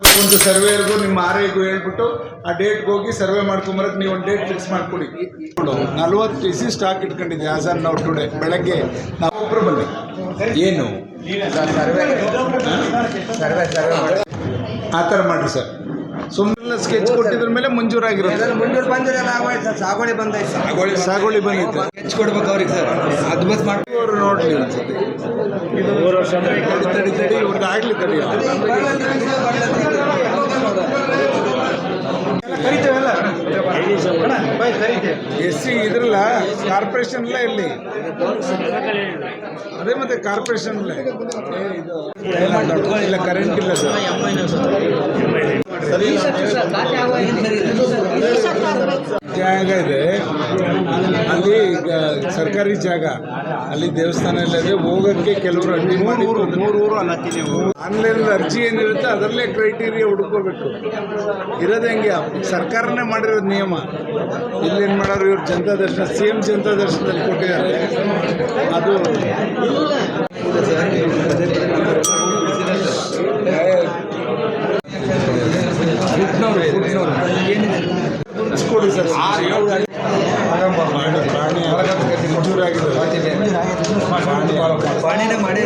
ಒಂದು ಸರ್ವೇರ್ಗೂ ನಿಮ್ಮ ಆರೈಗೂ ಹೇಳ್ಬಿಟ್ಟು ಆ ಡೇಟ್ಗೆ ಹೋಗಿ ಸರ್ವೆ ಮಾಡ್ಕೊಂಬರಕ್ ನೀವು ಒಂದು ಡೇಟ್ ಫಿಕ್ಸ್ ಮಾಡ್ಕೊಡಿ. ನಲ್ವತ್ತು ಟಿ ಸಿ ಸ್ಟಾಕ್ ಇಟ್ಕೊಂಡಿದ್ದೆ ಆಸ್ ಆನ್ ನಾವು ಟುಡೇ ಬೆಳಗ್ಗೆ ನಾವು ಒಬ್ಬರು ಬನ್ನಿ ಏನು? ಆ ಥರ ಮಾಡಿರಿ ಸರ್. ಸುಮ್ಮನೆ ಸ್ಕೆಚ್ ಕೊಟ್ಟಿದ್ರ ಮೇಲೆ ಮಂಜೂರಾಗಿರುತ್ತೆ. ಮುಂದೂರು ಬಂದಿರಲ್ಲ ಸರ್. ಸಾಗೋಳಿ ಬಂದೈತೆ ಸರ್. ಸಾಗುವಳಿ ಬಂದಿತ್ತು ಸ್ಕೆಚ್ ಕೊಡ್ಬೇಕು ಅವ್ರಿಗೆ ಸರ್. ಅದ್ಭುತ ಮಾಡಿ ಅವರು ನೋಡ್ಲಿ ಇದು ತಡಿ ತಡಿ ಇವ್ರಿಗೆ ಆಗ್ಲಿ ತಡಿ. ಎಸ್ ಸಿ ಇದ್ರಲ್ಲ ಕಾರ್ಪೊರೇಷನ್ ಇಲ್ಲ ಇಲ್ಲಿ ಅದೇ ಮತ್ತೆ ಕಾರ್ಪೊರೇಷನ್ ಇಲ್ಲ ಕರೆಂಟ್ ಇಲ್ಲ ಸರ್. ಜಾಗ ಇದೆ. ಈಗ ಸರ್ಕಾರಿ ಜಾಗ ಅಲ್ಲಿ ದೇವಸ್ಥಾನ ಎಲ್ಲ ಇದೆ ಹೋಗೋಕ್ಕೆ ಕೆಲವರು ಅಡ್ಡಿ ಮಾಡಿ ಆನ್ಲೈನ್ ಅರ್ಜಿ ಏನಿರುತ್ತೆ ಅದರಲ್ಲೇ ಕ್ರೈಟೀರಿಯಾ ಹುಡ್ಕೋಬೇಕು. ಇರೋದು ಹೆಂಗೆ? ಸರ್ಕಾರನೇ ಮಾಡಿರೋದು ನಿಯಮ. ಇಲ್ಲೇನು ಮಾಡೋರು ಇವ್ರು ಜನತಾ ದರ್ಶನ ಸಿ ಎಂ ಜನತಾ ದರ್ಶನದಲ್ಲಿ ಕೊಟ್ಟಿದ್ದಾರೆ. ಅದು ಕೊಡಿ ಸರ್ ಪ್ರಾಣಿ ಪ್ರಾಣಿ ಮಂಜೂರಾಗಿದೆ ಪಾಣಿನೇ ಮಾಡಿ.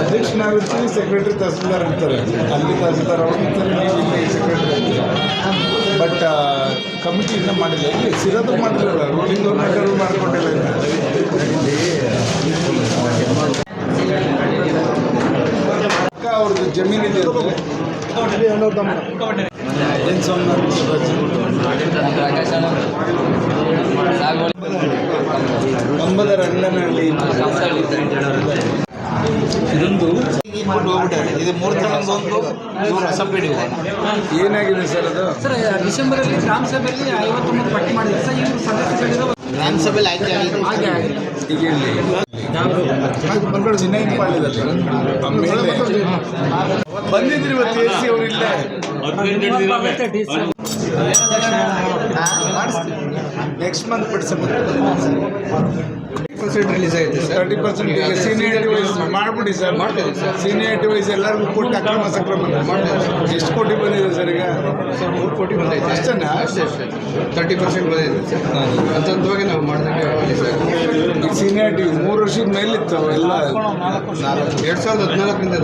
ಅಧ್ಯಕ್ಷನಾಗಿರ್ತೀವಿ ಸೆಕ್ರೆಟರಿ ತಹಸೀಲ್ದಾರ್ ಇರ್ತಾರೆ. ಅಲ್ಲಿ ತಹಸೀಲ್ದಾರ್ ಅವರು ಇರ್ತಾರೆ ನೀವು ಇಲ್ಲಿ ಸೆಕ್ರೆಟರಿ ಬಟ್ ಕಮಿಟಿಯಿಂದ ಮಾಡಿಲ್ಲ. ಇಲ್ಲಿ ಸಿರೋದು ಮಾಡಿರಲ್ಲ ರೂಲಿಂಗ್ ಗೌರ್ಮೆಂಟ್ ಮಾಡ್ಕೊಂಡಿಲ್ಲ ಅಕ್ಕ ಅವ್ರದ್ದು ಜಮೀನಿದೆ ಏನು ರಂಗನಹಳ್ಳಿ ಇದೊಂದು ಇದು ಮೂರು ತಿಂಗಳಿಂದ ಒಂದು ಇವರು ಅಸಂಪೇಡಿ ಏನಾಗಿದೆ ಸರ್ ಅದು? ಸರ್ ಡಿಸೆಂಬರ್ ಅಲ್ಲಿ ಗ್ರಾಮ ಸಭೆಯಲ್ಲಿ ಐವತ್ತೊಂಬತ್ತು ಪಟ್ಟಿ ಮಾಡಿದ್ರು. ಸರ್ ಇವರು ಗ್ರಾಮ ಸಭೆಯಲ್ಲಿ ಆಯ್ಕೆ ಆಗಿದೆ. ಹಾಗೆ ಆಗಿಲ್ಲ ಈಗ ಇಲ್ಲಿ ಚಿನ್ನೈನ್ ಪಾಳ್ಯದಲ್ಲಿ ಆಮೇಲೆ ಬಂದಿದ್ರಿ ಇವತ್ತು ಎ ಸಿ ಅವರು ಇಲ್ಲೇ. ನೆಕ್ಸ್ಟ್ ಮಂತ್ ಬಿಡಿಸ್ಬೇಕು ಪರ್ಸೆಂಟ್ ರಿಲೀಸ್ ಆಗಿದೆ ಸರ್. ತರ್ಟಿ ಪರ್ಸೆಂಟ್ ಈಗ ಸೀನಿಯಾರಿಟಿ ವೈಸ್ ಮಾಡಿಬಿಡಿ ಸರ್. ಮಾಡ್ತೀವಿ ಸರ್. ಸೀನಿಯಾರಿಟಿ ವೈಸ್ ಎಲ್ಲರಿಗೂ ಕೊಟ್ಟು ಅಕ್ರಮ ಸಕ್ರಮ ಎಷ್ಟು ಕೋಟಿ ಬಂದಿದೆ ಸರ್ ಈಗ? ಸರ್ ಮೂರು ಕೋಟಿ ಬಂದೈತೆ. ಅಷ್ಟೇನಾ? ಅಷ್ಟೇ ಅಷ್ಟೇ. ತರ್ಟಿ ಪರ್ಸೆಂಟ್ ಬಂದಿದೆ ಸರ್. ಅಂತಂದವಾಗಿ ನಾವು ಮಾಡಿದಂಗೆ ಸರ್. ಸೀನಿಯರ್ ಸೀನಿಯಾರಿಟಿ ಮೂರು ವರ್ಷದ ಮೇಲಿತ್ತು ಎಲ್ಲ. ಎರಡು ಸಾವಿರದ ಹದಿನಾಲ್ಕರಿಂದ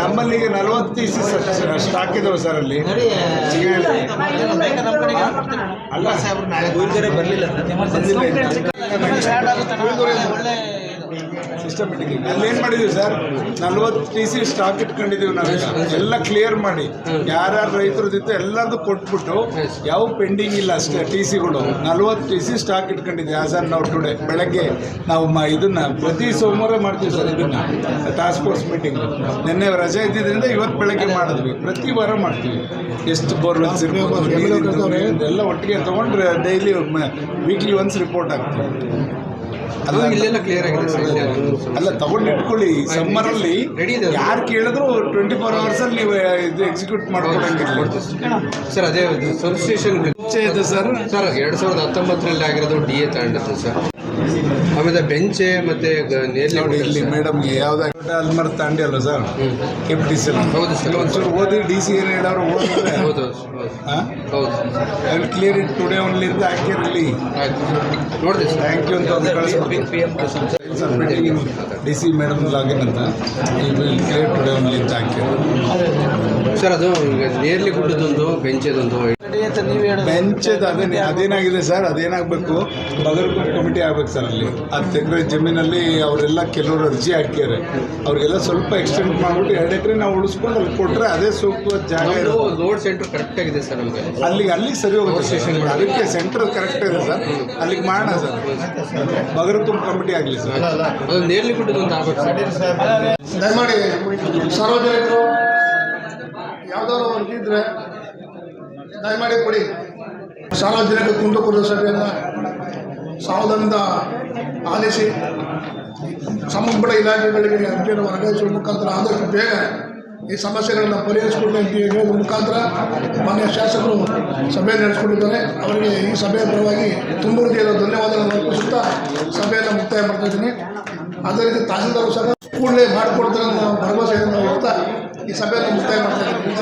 ನಮ್ಮಲ್ಲಿ ಈಗ ನಲವತ್ತು ಸರ್ ಸ್ಟಾಕ್ ಇದಾವೆ ಸರ್ ಅಲ್ಲಿ. ಅಲ್ಲ ಬರಲಿಲ್ಲ ಸಿಸ್ಟಮೆಟಿಕ್ ಅಲ್ಲೇನು ಮಾಡಿದ್ದೀವಿ ಸರ್? ನಲ್ವತ್ತು ಟಿ ಸಿ ಸ್ಟಾಕ್ ಇಟ್ಕೊಂಡಿದ್ದೀವಿ ನಾವು ಎಲ್ಲ ಕ್ಲಿಯರ್ ಮಾಡಿ. ಯಾರ್ಯಾರು ರೈತರದಿತ್ತು ಎಲ್ಲರದು ಕೊಟ್ಬಿಟ್ಟು ಯಾವ ಪೆಂಡಿಂಗ್ ಇಲ್ಲ ಅಷ್ಟೇ ಟಿ ಸಿಗಳು ನಲ್ವತ್ತು ಟಿ ಸಿ ಸ್ಟಾಕ್ ಇಟ್ಕೊಂಡಿದ್ದೀವಿ ಆನ್ ನಾವು ಟುಡೇ ಬೆಳಗ್ಗೆ. ನಾವು ಇದನ್ನು ಪ್ರತಿ ಸೋಮವಾರ ಮಾಡ್ತೀವಿ ಸರ್ ಇದನ್ನ. ಟಾಸ್ಕ್ ಫೋರ್ಸ್ ಮೀಟಿಂಗ್ ನಿನ್ನೆ ರಜೆ ಇದ್ದಿದ್ದರಿಂದ ಇವತ್ತು ಬೆಳಗ್ಗೆ ಮಾಡಿದ್ವಿ. ಪ್ರತಿ ವಾರ ಮಾಡ್ತೀವಿ. ಎಷ್ಟು ಬೋರ್ವೆಲ್ಸ್ ಎಲ್ಲ ಒಟ್ಟಿಗೆ ತೊಗೊಂಡ್ರೆ ಡೈಲಿ ವೀಕ್ಲಿ ಒನ್ಸ್ ರಿಪೋರ್ಟ್ ಆಗ್ತದೆ. ಇಲ್ಲೆಲ್ಲ ಕ್ಲಿಯರ್ ಆಗಿದೆ ಸರ್ ಅಲ್ಲ ತಗೊಂಡು ಇಟ್ಕೊಳ್ಳಿ ಸಮ್ಮರಲ್ಲಿ Ready ಇದೆ. ಯಾರು ಕೇಳಿದ್ರು ಟ್ವೆಂಟಿ ಫೋರ್ ಅವರ್ಸ್ ಅಲ್ಲಿ ನೀವು ಇದು ಎಕ್ಸಿಕ್ಯೂಟ್ ಮಾಡ್ಕೊಡಂಗಿಲ್ಲ ಸರ್ ಅದೇ ಸಬ್ ಸ್ಟೇಷನ್ ಮುಂಚೆ ಇದೆ ಸರ್. ಸರ್ ಎರಡು ಸಾವಿರದ ಹತ್ತೊಂಬತ್ತರಲ್ಲಿ ಆಗಿರೋದು ಡಿ ಎ ತಗೊಂಡಿತ್ತು ಸರ್. ಆಮೇಲೆ ಬೆಂಚೆ ಮತ್ತೆ ಗ- ನೇರ್ಲೆ ಇಲ್ಲಿ ಮೇಡಮ್ಗೆ ಯಾವ್ದು ಅಲ್ಮರ್ ತಾಂಡಿ ಅಲ್ಲ sir? K P D C sir. ಒಂಚೂರು ಓದಿ ಡಿ ಸಿ ಏನು ಹೇಳೋರು ಓದಿದ್ರೆ ಹೌದು ಕ್ಲಿಯರ್ ಇಟ್ ಟುಡೇ ಓನ್ಲಿ ಅಂತ ಹಾಕಿರಲಿ ನೋಡಿದೆ ಥ್ಯಾಂಕ್ ಯು ಅಂತ ಒಂದು ಕಳಿಸ್ಬಿಟ್ಟು ಡಿ ಸಿ ಮೇಡಮ್ ಲಾಗಿನ್ ಅಂತ. ಕ್ಲಿಯರ್ ಟುಡೇ ಓನ್ಲಿ ಅಂತ ಹಾಕಿದ್ರು ಸರ್ ಅದು ನೇರ್ಲಿ ಗುಡ್ಡದೊಂದು ಬೆಂಚದೊಂದು. ಬೆಂಚದ ಅದೇನೆ ಅದೇನಾಗಿದೆ ಸರ್? ಅದೇನಾಗಬೇಕು? ಬಗರ್ಕುಂಡ್ ಕಮಿಟಿ ಆಗ್ಬೇಕು ಸರ್ ಅಲ್ಲಿ. ಆ ಎಕರೆ ಜಮೀನಲ್ಲಿ ಅವರೆಲ್ಲ ಕೆಲವರು ಅರ್ಜಿ ಹಾಕ್ಯಾರೆ. ಅವ್ರಿಗೆಲ್ಲ ಸ್ವಲ್ಪ ಎಕ್ಸ್ಟೆಂಡ್ ಮಾಡ್ಬಿಟ್ಟು ಎರಡು ಎಕರೆ ನಾವು ಉಳಿಸ್ಕೊಂಡು ಅಲ್ಲಿ ಕೊಟ್ಟರೆ ಅದೇ ಸೂಕ್ತ ಜಾಗ ಇರುತ್ತೆ. ಲೋಡ್ ಸೆಂಟರ್ ಕರೆಕ್ಟ್ ಆಗಿದೆ ಸರ್ ನಮಗೆ. ಅಲ್ಲಿಗೆ ಅಲ್ಲಿಗೆ ಸರಿ ಹೋಗುತ್ತೆ ಸ್ಟೇಷನ್ ಅದಕ್ಕೆ ಸೆಂಟರ್ ಕರೆಕ್ಟ್ ಇದೆ ಸರ್. ಅಲ್ಲಿಗೆ ಮಾಡೋಣ ಸರ್. ಬಗರ್ಕುಂಡ್ ಕಮಿಟಿ ಆಗಲಿ ಸರ್. ಅದು ನೇರ್ಲಿ ಒಂದು ಆಗ್ಬೇಕು ಸರ್. ದಯಮಾಡಿ ಸಾರ್ವಜನಿಕರು ಯಾವ್ದಾದ್ರು ಒಂದು ಇದ್ರೆ ದಯಮಾಡಿ ಕೊಡಿ. ಸಾರ್ವಜನಿಕ ಕುಂದುಕೊರತೆ ಸಭೆಯನ್ನು ಸಾವಧಾನದಿಂದ ಆಲಿಸಿ ಸಂಬಂಧಪಟ್ಟ ಇಲಾಖೆಗಳಿಗೆ ಅರ್ಜಿಯನ್ನು ವರ್ಗಾಯಿಸುವ ಮುಖಾಂತರ ಆದಷ್ಟು ಬೇಗ ಈ ಸಮಸ್ಯೆಗಳನ್ನು ಪರಿಹರಿಸಿಕೊಡ್ಲಿ ಅಂತ ಹೇಳೋದ್ರ ಮುಖಾಂತರ ಮಾನ್ಯ ಶಾಸಕರು ಸಭೆ ನಡೆಸಿಕೊಂಡಿದ್ದಾರೆ. ಅವರಿಗೆ ಈ ಸಭೆಯ ಪರವಾಗಿ ತುಂಬ ಹೃದಯದ ಧನ್ಯವಾದಗಳನ್ನು ಅರ್ಪಿಸುತ್ತಾ ಸಭೆಯನ್ನು ಮುಕ್ತಾಯ ಮಾಡ್ತಾ ಇದ್ದೀನಿ. ಅದೇ ರೀತಿ ತಹಸೀಲ್ದಾರು ಸಹ ಕೂಡಲೇ ಮಾಡಿಕೊಡ್ತಾರೆ ಭರವಸೆಯನ್ನು ಹೋಗ್ತಾ ಈ ಸಭೆಯನ್ನು ಮುಕ್ತಾಯ ಮಾಡ್ತಾ ಇದ್ದೀನಿ